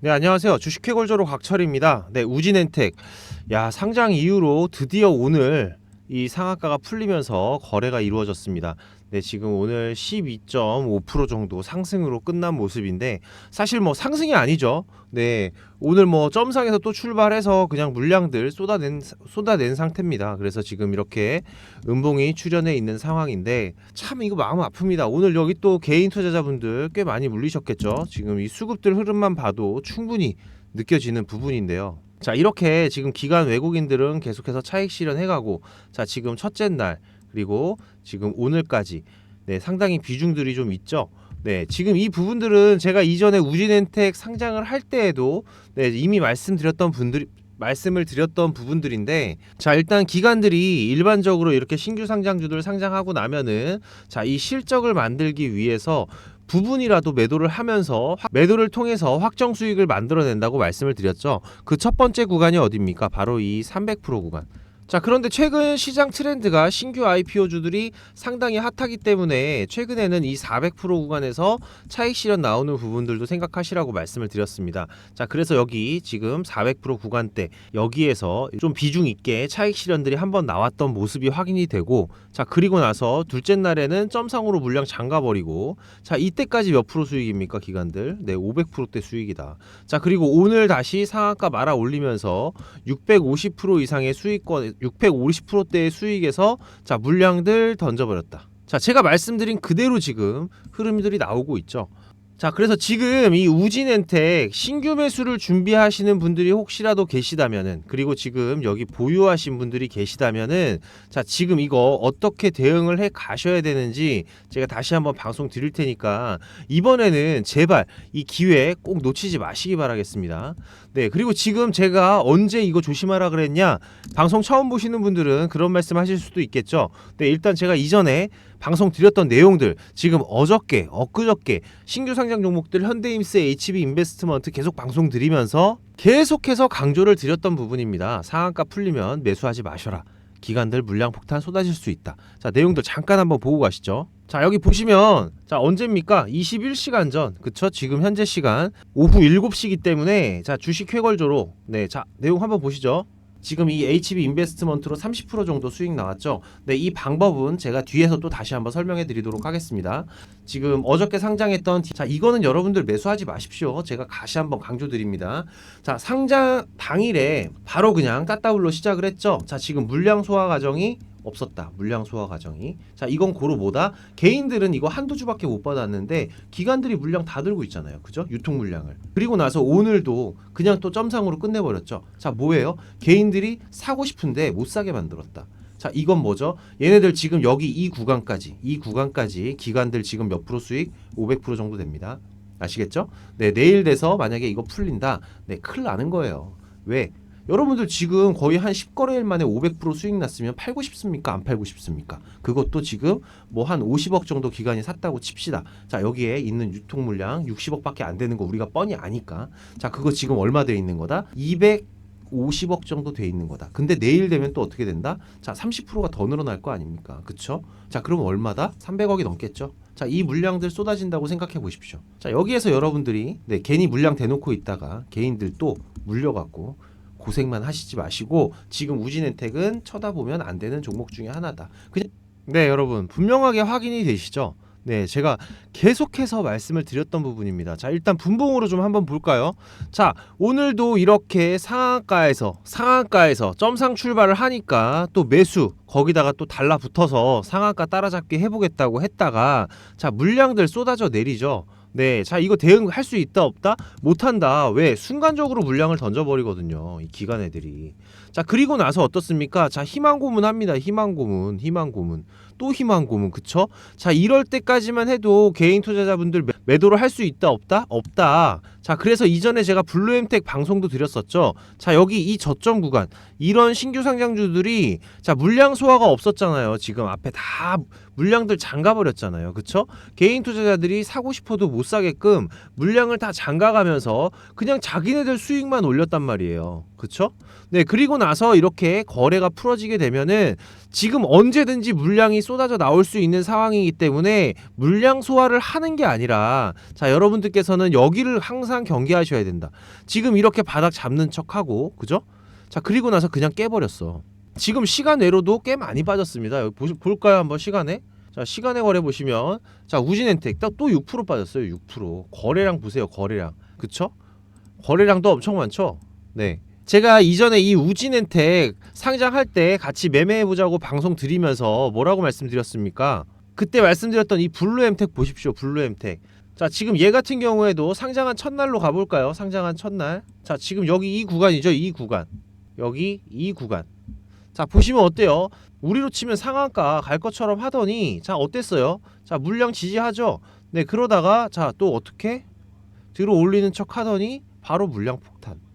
네, 안녕하세요. 주식회골조로 곽철입니다. 네, 우진엔텍. 야, 상장 이후로 드디어 오늘 이 상한가가 풀리면서 거래가 이루어졌습니다. 네, 지금 오늘 12.5% 정도 상승으로 끝난 모습인데 사실 뭐 상승이 아니죠. 네, 오늘 뭐 점상에서 또 출발해서 그냥 물량들 쏟아낸 쏟아낸 상태입니다. 그래서 지금 이렇게 음봉이 출현해 있는 상황인데 참 이거 마음 아픕니다. 오늘 여기 또 개인 투자자분들 꽤 많이 물리셨겠죠. 지금 이 수급들 흐름만 봐도 충분히 느껴지는 부분인데요. 자 이렇게 지금 기관 외국인들은 계속해서 차익 실현해 가고 자 지금 첫째 날 그리고 지금 오늘까지 네 상당히 비중들이 좀 있죠. 네 지금 이 부분들은 제가 이전에 우진엔텍 상장을 할 때에도 네 이미 말씀드렸던 분들이 말씀을 드렸던 부분들인데 자 일단 기관들이 일반적으로 이렇게 신규 상장주들 상장하고 나면은 자 이 실적을 만들기 위해서 부분이라도 매도를 하면서 확- 매도를 통해서 확정 수익을 만들어낸다고 말씀을 드렸죠. 그 첫 번째 구간이 어디입니까? 바로 이 300% 구간. 자, 그런데 최근 시장 트렌드가 신규 IPO주들이 상당히 핫하기 때문에 최근에는 이 400% 구간에서 차익 실현 나오는 부분들도 생각하시라고 말씀을 드렸습니다. 자, 그래서 여기 지금 400% 구간대 여기에서 좀 비중 있게 차익 실현들이 한번 나왔던 모습이 확인이 되고 자, 그리고 나서 둘째 날에는 점상으로 물량 잠가 버리고 자, 이때까지 몇 프로 수익입니까, 기관들? 네, 500%대 수익이다. 자, 그리고 오늘 다시 상한가 말아 올리면서 650% 이상의 수익권 650%대의 수익에서 자, 물량들 던져 버렸다. 자, 제가 말씀드린 그대로 지금 흐름들이 나오고 있죠. 자, 그래서 지금 이 우진엔텍 신규 매수를 준비하시는 분들이 혹시라도 계시다면은 그리고 지금 여기 보유하신 분들이 계시다면은 자, 지금 이거 어떻게 대응을 해 가셔야 되는지 제가 다시 한번 방송 드릴 테니까 이번에는 제발 이 기회 꼭 놓치지 마시기 바라겠습니다. 네, 그리고 지금 제가 언제 이거 조심하라 그랬냐? 방송 처음 보시는 분들은 그런 말씀 하실 수도 있겠죠. 네, 일단 제가 이전에 방송 드렸던 내용들 지금 어저께, 엊그저께 신규 상장 종목들 현대임스, HB 인베스트먼트 계속 방송 드리면서 계속해서 강조를 드렸던 부분입니다. 상한가 풀리면 매수하지 마셔라. 기관들 물량 폭탄 쏟아질 수 있다. 자, 내용들 잠깐 한번 보고 가시죠. 자, 여기 보시면 자, 언제입니까? 21시간 전. 그쵸? 지금 현재 시간 오후 7시기 때문에 자, 주식 회걸조로 네, 자, 내용 한번 보시죠. 지금 이 HB 인베스트먼트로 30% 정도 수익 나왔죠. 네, 이 방법은 제가 뒤에서 또 다시 한번 설명해 드리도록 하겠습니다. 지금 어저께 상장했던 디- 자, 이거는 여러분들 매수하지 마십시오. 제가 다시 한번 강조드립니다. 자, 상장 당일에 바로 그냥 따따블로 시작을 했죠. 자, 지금 물량 소화 과정이 없었다. 물량 소화 과정이. 자, 이건 고로 뭐다? 개인들은 이거 한두 주밖에 못 받았는데 기관들이 물량 다 들고 있잖아요. 그죠? 유통 물량을. 그리고 나서 오늘도 그냥 또 점상으로 끝내 버렸죠. 자, 뭐예요? 개인들이 사고 싶은데 못 사게 만들었다. 자, 이건 뭐죠? 얘네들 지금 여기 이 구간까지, 이 구간까지 기관들 지금 몇 프로 수익? 500% 정도 됩니다. 아시겠죠? 네, 내일 돼서 만약에 이거 풀린다. 네, 큰일 나는 거예요. 왜? 여러분들 지금 거의 한 10거래일 만에 500% 수익 났으면 팔고 싶습니까? 안 팔고 싶습니까? 그것도 지금 뭐 한 50억 정도 기간이 샀다고 칩시다. 자, 여기에 있는 유통 물량 60억밖에 안 되는 거 우리가 뻔히 아니까. 자, 그거 지금 얼마 돼 있는 거다? 250억 정도 돼 있는 거다. 근데 내일 되면 또 어떻게 된다? 자, 30%가 더 늘어날 거 아닙니까? 그쵸? 자, 그럼 얼마다? 300억이 넘겠죠? 자, 이 물량들 쏟아진다고 생각해 보십시오. 자, 여기에서 여러분들이 네, 괜히 물량 대놓고 있다가 개인들 또 물려갖고 고생만 하시지 마시고 지금 우진엔텍은 쳐다보면 안 되는 종목 중에 하나다. 그냥 네, 여러분 분명하게 확인이 되시죠? 네, 제가 계속해서 말씀을 드렸던 부분입니다. 자, 일단 분봉으로 좀 한번 볼까요? 자, 오늘도 이렇게 상한가에서 상한가에서 점상 출발을 하니까 또 매수 거기다가 또 달라붙어서 상한가 따라잡기 해보겠다고 했다가 자 물량들 쏟아져 내리죠. 네, 자 이거 대응할 수 있다 없다 못한다. 왜 순간적으로 물량을 던져버리거든요. 이 기관 애들이. 자 그리고 나서 어떻습니까? 자 희망 고문합니다. 희망 고문, 희망 고문, 또 희망 고문, 그쵸? 자 이럴 때까지만 해도 개인 투자자분들 매- 매도를 할 수 있다 없다 없다. 자 그래서 이전에 제가 블루엠텍 방송도 드렸었죠. 자 여기 이 저점 구간 이런 신규 상장주들이 자 물량 소화가 없었잖아요. 지금 앞에 다 물량들 잠가 버렸잖아요. 그쵸? 개인 투자자들이 사고 싶어도 못 사게끔 물량을 다 잠가가면서 그냥 자기네들 수익만 올렸단 말이에요. 그쵸? 네, 그리고 나서 이렇게 거래가 풀어지게 되면은 지금 언제든지 물량이 쏟아져 나올 수 있는 상황이기 때문에 물량 소화를 하는 게 아니라 자 여러분들께서는 여기를 항상 경계하셔야 된다. 지금 이렇게 바닥 잡는 척하고 그죠? 자 그리고 나서 그냥 깨버렸어. 지금 시간 외로도 꽤 많이 빠졌습니다. 여기 보시, 볼까요 한번 시간에? 자 시간의 거래 보시면 자 우진엔텍 딱또6% 빠졌어요. 6% 거래량 보세요. 거래량 그쵸? 거래량도 엄청 많죠. 네. 제가 이전에 이 우진엔텍 상장할 때 같이 매매해 보자고 방송 드리면서 뭐라고 말씀드렸습니까? 그때 말씀드렸던 이 블루엠텍 보십시오. 블루엠텍. 자, 지금 얘 같은 경우에도 상장한 첫날로 가볼까요? 상장한 첫날. 자, 지금 여기 이 구간이죠. 이 구간. 여기 이 구간. 자, 보시면 어때요? 우리로 치면 상한가 갈 것처럼 하더니 자, 어땠어요? 자, 물량 지지하죠. 네, 그러다가 자, 또 어떻게 들어 올리는 척 하더니 바로 물량 폭탄.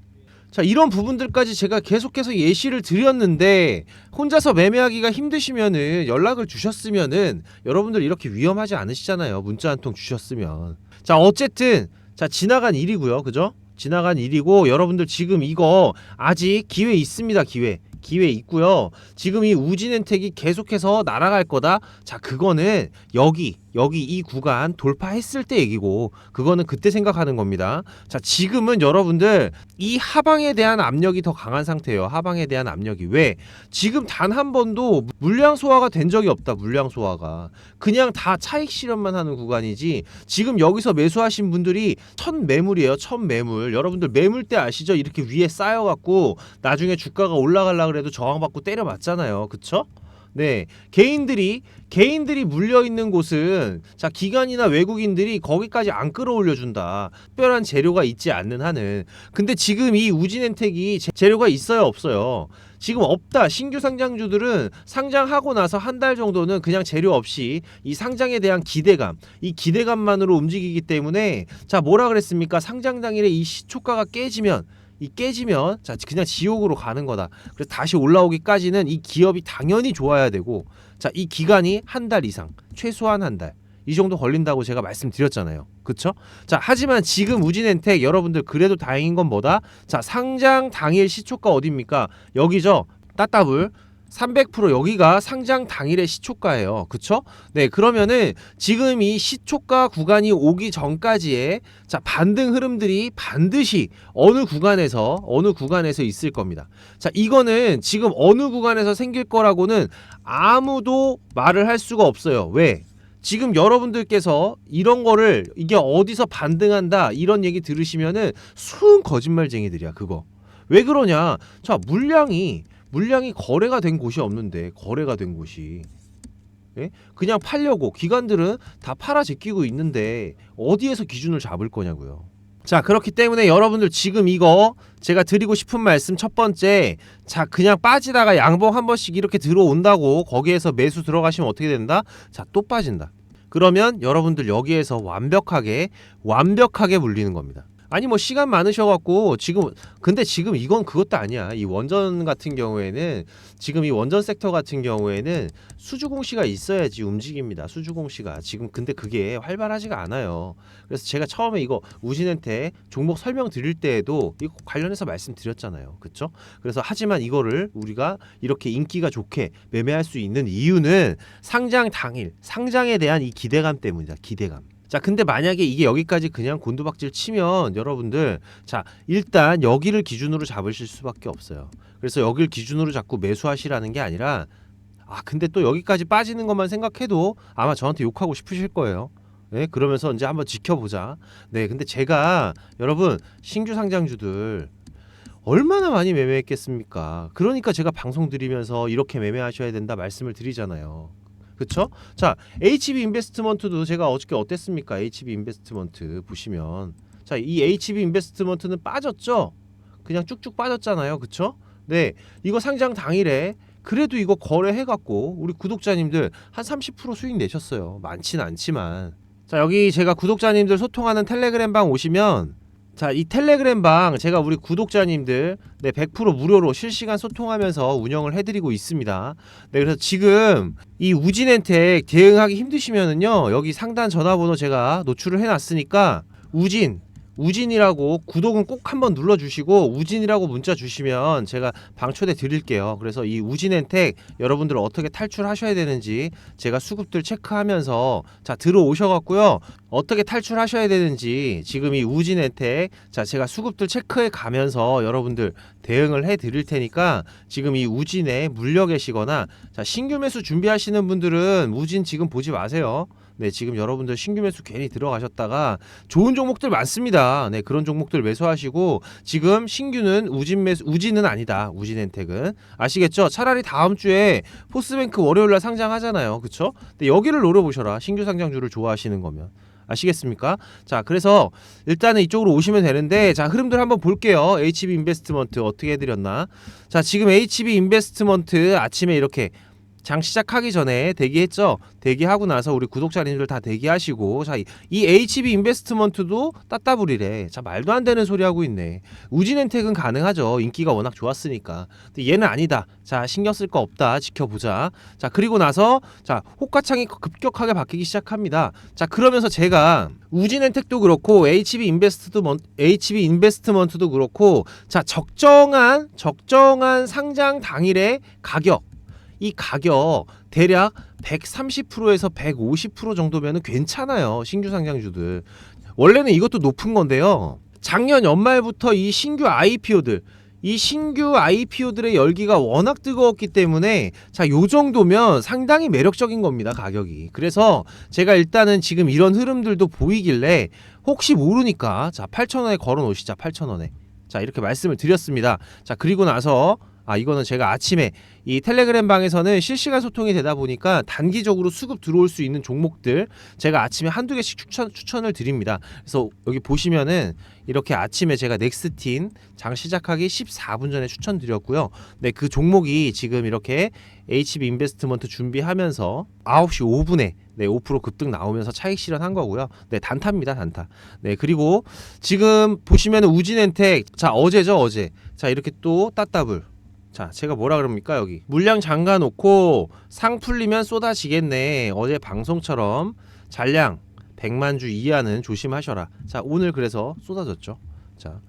자 이런 부분들까지 제가 계속해서 예시를 드렸는데 혼자서 매매하기가 힘드시면은 연락을 주셨으면은 여러분들 이렇게 위험하지 않으시잖아요. 문자 한 통 주셨으면. 자 어쨌든 자 지나간 일이고요. 그죠? 지나간 일이고 여러분들 지금 이거 아직 기회 있습니다 기회. 기회 있고요. 지금 이 우진엔텍이 계속해서 날아갈 거다? 자 그거는 여기 여기 이 구간 돌파했을 때 얘기고 그거는 그때 생각하는 겁니다 자 지금은 여러분들 이 하방에 대한 압력이 더 강한 상태예요. 하방에 대한 압력이 왜? 지금 단 한 번도 물량 소화가 된 적이 없다. 물량 소화가 그냥 다 차익 실현만 하는 구간이지. 지금 여기서 매수하신 분들이 첫 매물이에요. 첫 매물. 여러분들 매물대 아시죠? 이렇게 위에 쌓여 갖고 나중에 주가가 올라가려 그래도 저항받고 때려 맞잖아요. 그쵸? 네, 개인들이 개인들이 물려 있는 곳은 자 기관이나 외국인들이 거기까지 안 끌어올려 준다. 특별한 재료가 있지 않는 한은. 근데 지금 이 우진엔텍이 재- 재료가 있어요, 없어요? 지금 없다. 신규 상장주들은 상장하고 나서 한 달 정도는 그냥 재료 없이 이 상장에 대한 기대감, 이 기대감만으로 움직이기 때문에 자 뭐라 그랬습니까? 상장 당일에 이 시초가가 깨지면 이 깨지면 자 그냥 지옥으로 가는 거다. 그래서 다시 올라오기까지는 이 기업이 당연히 좋아야 되고 자 이 기간이 한 달 이상 최소한 한 달. 이 정도 걸린다고 제가 말씀드렸잖아요. 그쵸? 자, 하지만 지금 우진엔텍 여러분들 그래도 다행인 건 뭐다? 자, 상장 당일 시초가 어딥니까? 여기죠. 따따블 300% 여기가 상장 당일의 시초가예요. 그쵸? 네, 그러면은 지금 이 시초가 구간이 오기 전까지의 자, 반등 흐름들이 반드시 어느 구간에서 어느 구간에서 있을 겁니다. 자, 이거는 지금 어느 구간에서 생길 거라고는 아무도 말을 할 수가 없어요. 왜? 지금 여러분들께서 이런 거를 이게 어디서 반등한다 이런 얘기 들으시면은 순 거짓말쟁이들이야 그거 왜 그러냐 자 물량이 물량이 거래가 된 곳이 없는데 거래가 된 곳이. 예? 그냥 팔려고. 기관들은 다 팔아 제끼고 있는데 어디에서 기준을 잡을 거냐고요. 자 그렇기 때문에 여러분들 지금 이거 제가 드리고 싶은 말씀 첫 번째 자 그냥 빠지다가 양봉 한 번씩 이렇게 들어온다고 거기에서 매수 들어가시면 어떻게 된다? 자 또 빠진다. 그러면 여러분들 여기에서 완벽하게 완벽하게 물리는 겁니다 아니 뭐 시간 많으셔갖고 지금 근데 지금 이건 그것도 아니야 이 원전 같은 경우에는 지금 이 원전 섹터 같은 경우에는 수주 공시가 있어야지 움직입니다 수주 공시가 지금 근데 그게 활발하지가 않아요 그래서 제가 처음에 이거 우진한테 종목 설명 드릴 때에도 이거 관련해서 말씀드렸잖아요. 그렇죠? 그래서 하지만 이거를 우리가 이렇게 인기가 좋게 매매할 수 있는 이유는 상장 당일 상장에 대한 이 기대감 때문이다. 기대감. 자, 근데 만약에 이게 여기까지 그냥 곤두박질 치면 여러분들 자, 일단 여기를 기준으로 잡으실 수밖에 없어요. 그래서 여기를 기준으로 잡고 매수하시라는 게 아니라 아, 근데 또 여기까지 빠지는 것만 생각해도 아마 저한테 욕하고 싶으실 거예요. 네, 그러면서 이제 한번 지켜보자. 네, 근데 제가 여러분 신규 상장주들 얼마나 많이 매매했겠습니까? 그러니까 제가 방송 드리면서 이렇게 매매하셔야 된다 말씀을 드리잖아요. 그쵸? 자, HB 인베스트먼트도 제가 어저께 어땠습니까? HB 인베스트먼트 보시면 자, 이 HB 인베스트먼트는 빠졌죠? 그냥 쭉쭉 빠졌잖아요. 그쵸? 네, 이거 상장 당일에 그래도 이거 거래해갖고 우리 구독자님들 한 30% 수익 내셨어요. 많진 않지만 자 여기 제가 구독자님들 소통하는 텔레그램 방 오시면 자 이 텔레그램 방 제가 우리 구독자님들 네 100% 무료로 실시간 소통하면서 운영을 해드리고 있습니다. 네 그래서 지금 이 우진엔텍 대응하기 힘드시면은요 여기 상단 전화번호 제가 노출을 해놨으니까 우진 우진이라고 구독은 꼭 한번 눌러주시고 우진이라고 문자 주시면 제가 방초대 드릴게요. 그래서 이 우진엔텍 여러분들 어떻게 탈출하셔야 되는지 제가 수급들 체크하면서 자 들어오셔갖고요 어떻게 탈출하셔야 되는지 지금 이 우진엔텍 자 제가 수급들 체크해 가면서 여러분들 대응을 해 드릴 테니까 지금 이 우진에 물려 계시거나 자 신규 매수 준비하시는 분들은 우진 지금 보지 마세요. 네, 지금 여러분들 신규 매수 괜히 들어가셨다가 좋은 종목들 많습니다. 네, 그런 종목들 매수하시고 지금 신규는 우진 매수 우진은 아니다. 우진엔텍은 아시겠죠? 차라리 다음 주에 포스뱅크 월요일 날 상장하잖아요. 그렇죠? 근데 여기를 노려 보셔라. 신규 상장주를 좋아하시는 거면. 아시겠습니까? 자, 그래서 일단은 이쪽으로 오시면 되는데 자, 흐름들 한번 볼게요. HB 인베스트먼트 어떻게 해 드렸나? 자, 지금 HB 인베스트먼트 아침에 이렇게 장 시작하기 전에 대기했죠. 대기하고 나서 우리 구독자님들 다 대기하시고 자, 이- 이 HB 인베스트먼트도 따따블이래. 자, 말도 안 되는 소리 하고 있네. 우진엔텍은 가능하죠. 인기가 워낙 좋았으니까. 근데 얘는 아니다. 자, 신경 쓸 거 없다. 지켜보자. 자, 그리고 나서 자, 호가창이 급격하게 바뀌기 시작합니다. 자, 그러면서 제가 우진엔텍도 그렇고 HB 인베스트도 먼- HB 인베스트먼트도 그렇고 자, 적정한 적정한 상장 당일의 가격 이 가격 대략 130%에서 150% 정도면 괜찮아요. 신규 상장주들. 원래는 이것도 높은 건데요. 작년 연말부터 이 신규 IPO들 이 신규 IPO들의 열기가 워낙 뜨거웠기 때문에 자, 요 정도면 상당히 매력적인 겁니다, 가격이. 그래서 제가 일단은 지금 이런 흐름들도 보이길래 혹시 모르니까 자, 8,000원에 걸어 놓으시자. 8,000원에. 자, 이렇게 말씀을 드렸습니다. 자, 그리고 나서 아, 이거는 제가 아침에 이 텔레그램 방에서는 실시간 소통이 되다 보니까 단기적으로 수급 들어올 수 있는 종목들 제가 아침에 한두 개씩 추천 추천을 드립니다. 그래서 여기 보시면은 이렇게 아침에 제가 넥스틴 장 시작하기 14분 전에 추천드렸고요. 네, 그 종목이 지금 이렇게 HB 인베스트먼트 준비하면서 9시 5분에 네, 5% 급등 나오면서 차익 실현한 거고요. 네, 단타입니다, 단타. 네, 그리고 지금 보시면은 우진엔텍 자, 어제죠, 어제. 자, 이렇게 또 따따블 자, 제가 뭐라 그럽니까 여기 물량 잠가 놓고 상 풀리면 쏟아지겠네. 어제 방송처럼 잔량 100만 주 이하는 조심하셔라. 자, 오늘 그래서 쏟아졌죠. 자,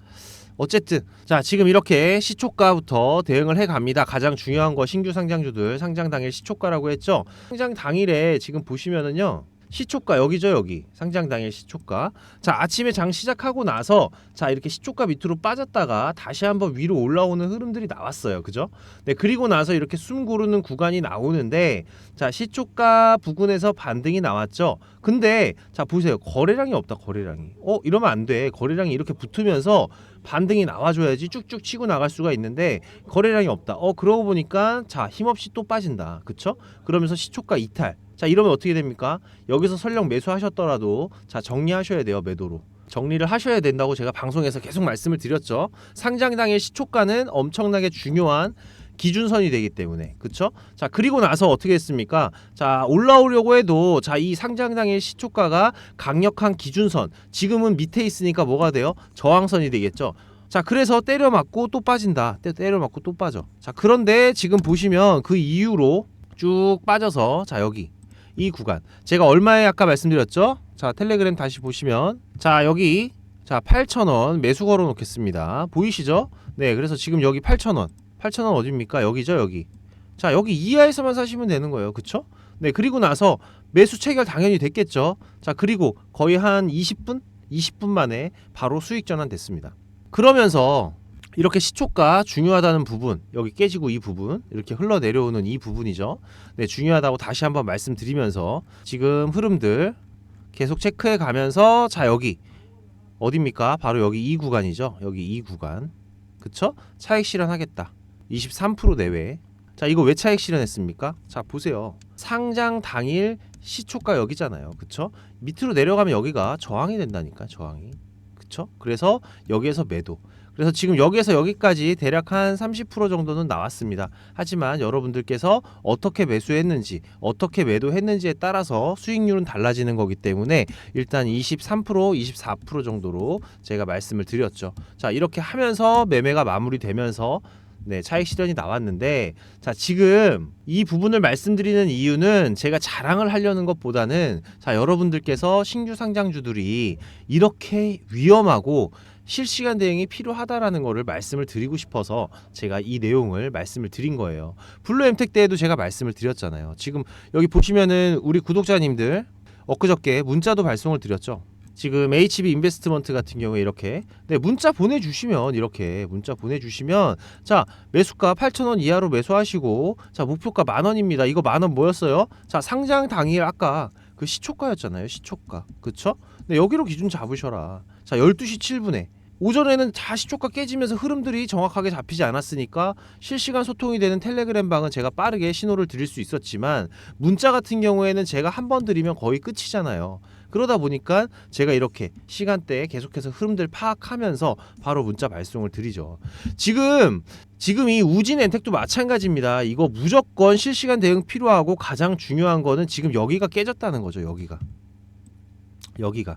어쨌든 자 지금 이렇게 시초가부터 대응을 해 갑니다. 가장 중요한 거 신규 상장주들 상장 당일 시초가라고 했죠. 상장 당일에 지금 보시면은요. 시초가 여기죠 여기. 상장 당일 시초가. 자 아침에 장 시작하고 나서 자 이렇게 시초가 밑으로 빠졌다가 다시 한번 위로 올라오는 흐름들이 나왔어요. 그죠? 네 그리고 나서 이렇게 숨 고르는 구간이 나오는데 자 시초가 부근에서 반등이 나왔죠. 근데 자 보세요. 거래량이 없다 거래량이. 어 이러면 안 돼. 거래량이 이렇게 붙으면서 반등이 나와줘야지 쭉쭉 치고 나갈 수가 있는데 거래량이 없다. 어 그러고 보니까 자 힘없이 또 빠진다. 그쵸? 그러면서 시초가 이탈 자 이러면 어떻게 됩니까? 여기서 설령 매수하셨더라도 자 정리하셔야 돼요 매도로. 정리를 하셔야 된다고 제가 방송에서 계속 말씀을 드렸죠. 상장 당일 시초가는 엄청나게 중요한 기준선이 되기 때문에. 그쵸? 자 그리고 나서 어떻게 했습니까? 자 올라오려고 해도 자 이 상장 당일 시초가가 강력한 기준선. 지금은 밑에 있으니까 뭐가 돼요? 저항선이 되겠죠. 자 그래서 때려 맞고 또 빠진다. 때- 때려 맞고 또 빠져. 자 그런데 지금 보시면 그 이후로 쭉 빠져서 자 여기 이 구간. 제가 얼마에 아까 말씀드렸죠? 자 텔레그램 다시 보시면. 자 여기. 자 8,000원 매수 걸어 놓겠습니다. 보이시죠? 네 그래서 지금 여기 8,000원. 8,000원 어딥니까? 여기죠 여기. 자 여기 이하에서만 사시면 되는 거예요. 그쵸? 네 그리고 나서 매수 체결 당연히 됐겠죠? 자 그리고 거의 한 20분? 20분 만에 바로 수익 전환 됐습니다. 그러면서 이렇게 시초가 중요하다는 부분 여기 깨지고 이 부분 이렇게 흘러내려오는 이 부분이죠. 네 중요하다고 다시 한번 말씀드리면서 지금 흐름들 계속 체크해 가면서 자 여기 어딥니까? 바로 여기 이 구간이죠. 여기 이 구간. 그쵸? 차익 실현하겠다. 23% 내외. 자 이거 왜 차익 실현했습니까? 자 보세요. 상장 당일 시초가 여기잖아요. 그쵸? 밑으로 내려가면 여기가 저항이 된다니까 저항이. 그쵸? 그래서 여기에서 매도 그래서 지금 여기에서 여기까지 대략 한 30% 정도는 나왔습니다. 하지만 여러분들께서 어떻게 매수했는지, 어떻게 매도했는지에 따라서 수익률은 달라지는 거기 때문에 일단 23%, 24% 정도로 제가 말씀을 드렸죠. 자, 이렇게 하면서 매매가 마무리되면서 네, 차익 실현이 나왔는데 자, 지금 이 부분을 말씀드리는 이유는 제가 자랑을 하려는 것보다는 자, 여러분들께서 신규 상장주들이 이렇게 위험하고 실시간 대응이 필요하다라는 거를 말씀을 드리고 싶어서 제가 이 내용을 말씀을 드린 거예요. 블루 엠텍 때에도 제가 말씀을 드렸잖아요. 지금 여기 보시면은 우리 구독자님들 엊그저께 문자도 발송을 드렸죠. 지금 HB 인베스트먼트 같은 경우에 이렇게 네, 문자 보내주시면 이렇게 문자 보내주시면 자 매수가 8,000원 이하로 매수하시고 자 목표가 만 원입니다. 이거 만원 뭐였어요? 자 상장 당일 아까 그 시초가였잖아요. 시초가 그쵸? 네, 여기로 기준 잡으셔라. 자 12시 7분에 오전에는 다 시초가 깨지면서 흐름들이 정확하게 잡히지 않았으니까 실시간 소통이 되는 텔레그램 방은 제가 빠르게 신호를 드릴 수 있었지만 문자 같은 경우에는 제가 한 번 드리면 거의 끝이잖아요. 그러다 보니까 제가 이렇게 시간대에 계속해서 흐름들 파악하면서 바로 문자 발송을 드리죠. 지금 지금 이 우진 엔텍도 마찬가지입니다. 이거 무조건 실시간 대응 필요하고 가장 중요한 거는 지금 여기가 깨졌다는 거죠. 여기가 여기가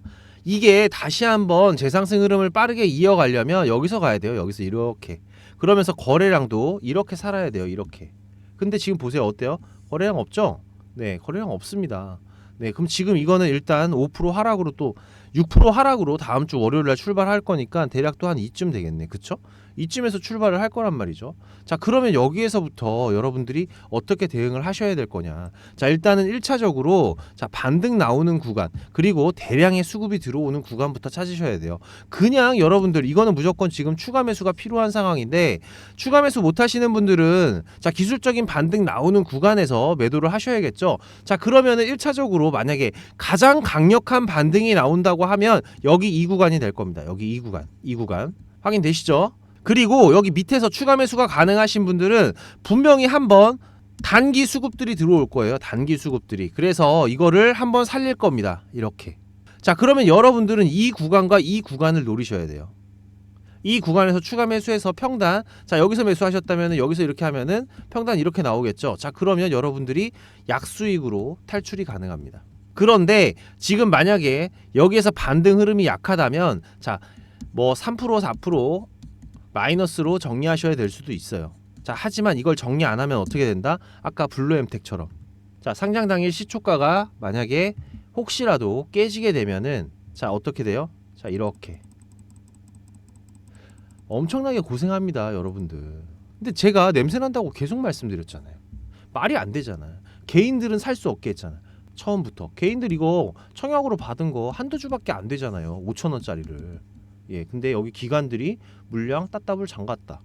이게 다시 한번 재상승 흐름을 빠르게 이어가려면 여기서 가야 돼요. 여기서 이렇게 그러면서 거래량도 이렇게 살아야 돼요. 이렇게 근데 지금 보세요. 어때요? 거래량 없죠? 네, 거래량 없습니다. 네, 그럼 지금 이거는 일단 5% 하락으로 또6% 하락으로 다음 주 월요일 날 출발할 거니까 대략 또 한 이쯤 되겠네. 그쵸? 이쯤에서 출발을 할 거란 말이죠. 자, 그러면 여기에서부터 여러분들이 어떻게 대응을 하셔야 될 거냐. 자, 일단은 1차적으로 자, 반등 나오는 구간, 그리고 대량의 수급이 들어오는 구간부터 찾으셔야 돼요. 그냥 여러분들 이거는 무조건 지금 추가 매수가 필요한 상황인데 추가 매수 못 하시는 분들은 자, 기술적인 반등 나오는 구간에서 매도를 하셔야겠죠. 자, 그러면은 1차적으로 만약에 가장 강력한 반등이 나온다고 하면 여기 이 구간이 될 겁니다. 여기 이 구간. 이 구간. 확인되시죠? 그리고 여기 밑에서 추가 매수가 가능하신 분들은 분명히 한번 단기 수급들이 들어올 거예요. 단기 수급들이. 그래서 이거를 한번 살릴 겁니다. 이렇게. 자, 그러면 여러분들은 이 구간과 이 구간을 노리셔야 돼요. 이 구간에서 추가 매수해서 평단 자 여기서 매수하셨다면 여기서 이렇게 하면은 평단 이렇게 나오겠죠 자 그러면 여러분들이 약수익으로 탈출이 가능합니다 그런데 지금 만약에 여기에서 반등 흐름이 약하다면 자 뭐 3% 4% 마이너스로 정리하셔야 될 수도 있어요. 자, 하지만 이걸 정리 안 하면 어떻게 된다? 아까 블루엠텍처럼. 자, 상장 당일 시초가가 만약에 혹시라도 깨지게 되면은 자, 어떻게 돼요? 자, 이렇게. 엄청나게 고생합니다, 여러분들. 근데 제가 냄새 난다고 계속 말씀드렸잖아요. 말이 안 되잖아요. 개인들은 살 수 없게 했잖아요. 처음부터. 개인들 이거 청약으로 받은 거 한두 주밖에 안 되잖아요. 5천 원짜리를. 예, 근데 여기 기관들이 물량 따따블 잠갔다.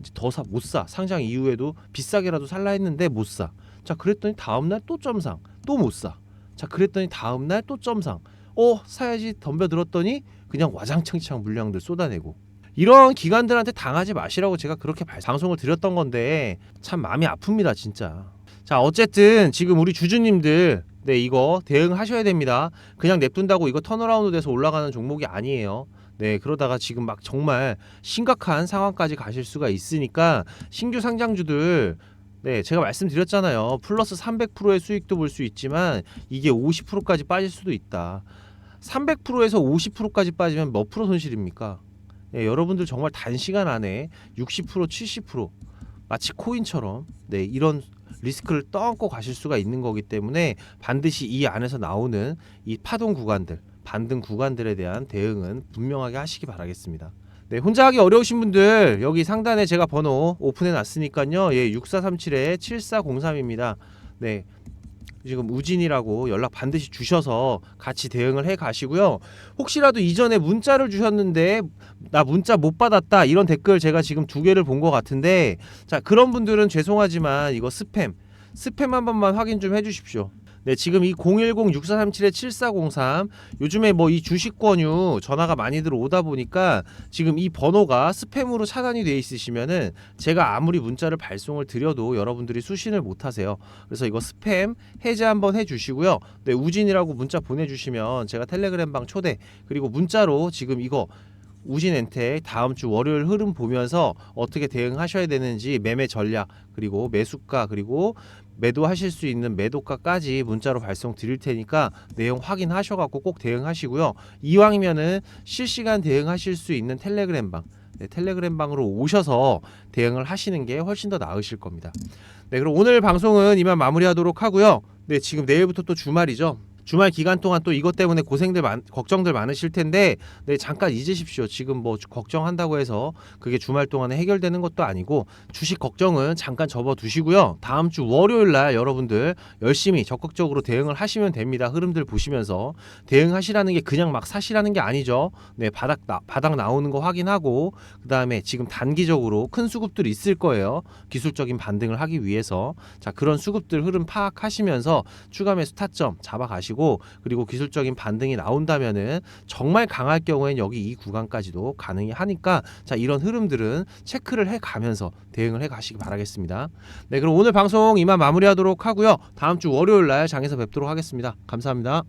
이제 더사못 사. 상장 이후에도 비싸게라도 살라 했는데 못 사. 자, 그랬더니 다음 날 또 점상. 또 못 사. 자, 그랬더니 다음 날 또 점상. 어, 사야지 덤벼 들었더니 그냥 와장창창 물량들 쏟아내고. 이런 기관들한테 당하지 마시라고 제가 그렇게 발- 방송을 드렸던 건데 참 마음이 아픕니다, 진짜. 자, 어쨌든 지금 우리 주주님들 네, 이거 대응하셔야 됩니다. 그냥 냅둔다고 이거 턴어라운드 돼서 올라가는 종목이 아니에요. 네, 그러다가 지금 막 정말 심각한 상황까지 가실 수가 있으니까 신규 상장주들 네, 제가 말씀드렸잖아요. 플러스 300%의 수익도 볼 수 있지만 이게 50%까지 빠질 수도 있다. 300%에서 50%까지 빠지면 몇 프로 손실입니까? 네, 여러분들 정말 단시간 안에 60% 70% 마치 코인처럼 네, 이런 리스크를 떠안고 가실 수가 있는 거기 때문에 반드시 이 안에서 나오는 이 파동 구간들 반등 구간들에 대한 대응은 분명하게 하시기 바라겠습니다. 네, 혼자 하기 어려우신 분들 여기 상단에 제가 번호 오픈해 놨으니까요. 예, 6437에 7403입니다. 네. 지금 우진이라고 연락 반드시 주셔서 같이 대응을 해 가시고요. 혹시라도 이전에 문자를 주셨는데 나 문자 못 받았다 이런 댓글 제가 지금 두 개를 본 것 같은데 자 그런 분들은 죄송하지만 이거 스팸 스팸 한 번만 확인 좀 해주십시오. 네, 지금 이 010-6437-7403 요즘에 뭐 이 주식 권유 전화가 많이들 오다 보니까 지금 이 번호가 스팸으로 차단이 돼 있으시면은 제가 아무리 문자를 발송을 드려도 여러분들이 수신을 못 하세요. 그래서 이거 스팸 해제 한번 해 주시고요. 네, 우진이라고 문자 보내 주시면 제가 텔레그램 방 초대 그리고 문자로 지금 이거 우진엔텍 다음 주 월요일 흐름 보면서 어떻게 대응하셔야 되는지 매매 전략 그리고 매수가 그리고 매도하실 수 있는 매도가까지 문자로 발송 드릴 테니까 내용 확인하셔 갖고 꼭 대응하시고요. 이왕이면은 실시간 대응하실 수 있는 텔레그램 방 네, 텔레그램 방으로 오셔서 대응을 하시는 게 훨씬 더 나으실 겁니다. 네, 그럼 오늘 방송은 이만 마무리하도록 하고요. 네, 지금 내일부터 또 주말이죠. 주말 기간 동안 또 이것 때문에 고생들 많, 걱정들 많으실 텐데 네 잠깐 잊으십시오. 지금 뭐 주- 걱정한다고 해서 그게 주말 동안에 해결되는 것도 아니고 주식 걱정은 잠깐 접어두시고요. 다음 주 월요일 날 여러분들 열심히 적극적으로 대응을 하시면 됩니다. 흐름들 보시면서 대응하시라는 게 그냥 막 사시라는 게 아니죠. 네 바닥 나, 바닥 나오는 거 확인하고 그 다음에 지금 단기적으로 큰 수급들이 있을 거예요. 기술적인 반등을 하기 위해서 자 그런 수급들 흐름 파악하시면서 추가 매수 타점 잡아 가시 고 그리고 기술적인 반등이 나온다면은 정말 강할 경우엔 여기 이 구간까지도 가능히 하니까 자 이런 흐름들은 체크를 해 가면서 대응을 해 가시기 바라겠습니다. 네 그럼 오늘 방송 이만 마무리하도록 하고요. 다음 주 월요일 날 장에서 뵙도록 하겠습니다. 감사합니다.